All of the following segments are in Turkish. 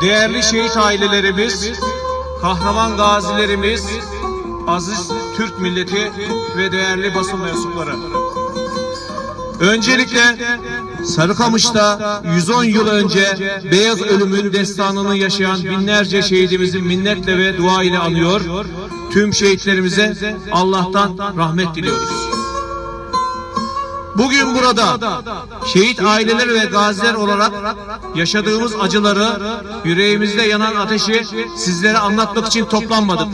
değerli şehit ailelerimiz, kahraman gazilerimiz, aziz Türk milleti ve değerli basın mensupları. Öncelikle Sarıkamış'ta 110 yıl önce Beyaz Ölüm'ün destanını yaşayan binlerce şehidimizi minnetle ve dua ile anıyor. Tüm şehitlerimize Allah'tan rahmet diliyoruz. Bugün burada şehit aileler ve gaziler olarak yaşadığımız acıları, yüreğimizde yanan ateşi sizlere anlatmak için toplanmadık.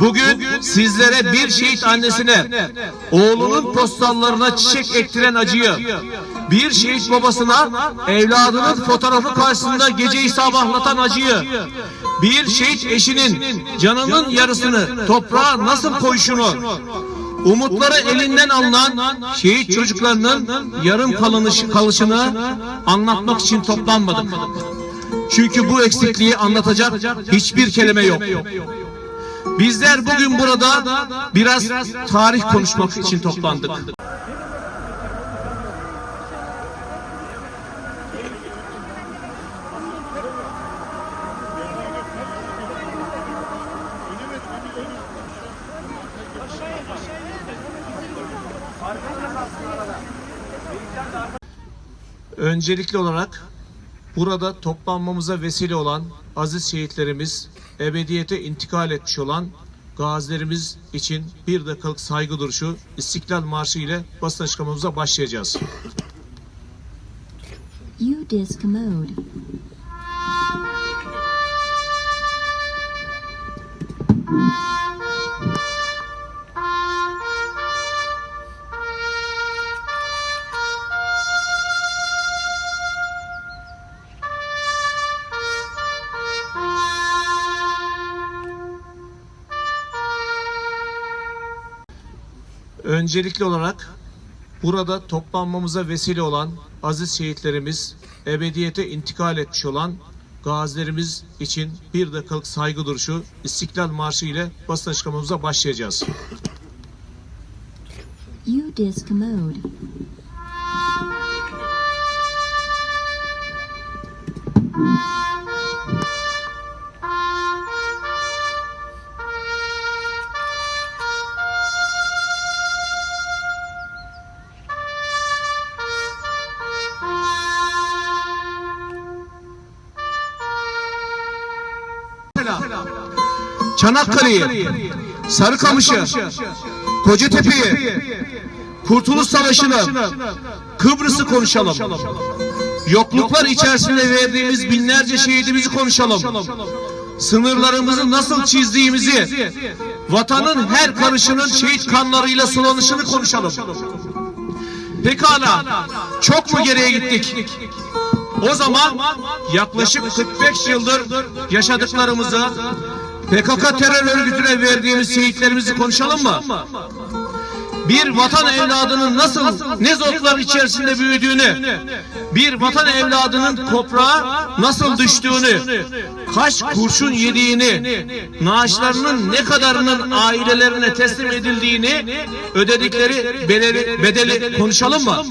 Bugün sizlere bir şehit annesine, oğlunun postallarına çiçek ektiren acıyı, bir şehit babasına evladının fotoğrafı karşısında geceyi sabahlatan acıyı, bir şehit eşinin canının yarısını toprağa nasıl koyuşunu, umutları elinden alınan şehit çocuklarının yarım kalınışı, kalışını anlatmak için toplanmadık. Çünkü bu eksikliği anlatacak hiçbir kelime yok. Bizler bugün burada biraz tarih konuşmak için toplandık. Öncelikli olarak burada toplanmamıza vesile olan aziz şehitlerimiz, ebediyete intikal etmiş olan gazilerimiz için bir dakikalık saygı duruşu İstiklal Marşı ile basın açıklamamıza başlayacağız. UDisc mode. Öncelikli olarak burada toplanmamıza vesile olan aziz şehitlerimiz, ebediyete intikal etmiş olan gazilerimiz için bir dakikalık saygı duruşu İstiklal Marşı ile basın açıklamamıza başlayacağız. UDisc Çanakkale'yi, Sarıkamış'ı, Kocatepe'yi, Kurtuluş Savaşı'nı, Kıbrıs'ı konuşalım. Yokluklar içerisinde verdiğimiz binlerce şehidimizi konuşalım. Sınırlarımızı nasıl çizdiğimizi, vatanın her karışının şehit kanlarıyla sulanışını konuşalım. Pekala, çok mu geriye gittik? O zaman yaklaşık 45 yıldır yaşadıklarımızı, PKK terör örgütüne verdiğimiz şehitlerimizi konuşalım mı? Bir vatan evladının nasıl ne zorluklar içerisinde büyüdüğünü, bir vatan evladının toprağa nasıl düştüğünü, kaç kurşun yediğini, naaşlarının ne kadarının ailelerine teslim edildiğini, ödedikleri bedeli konuşalım mı?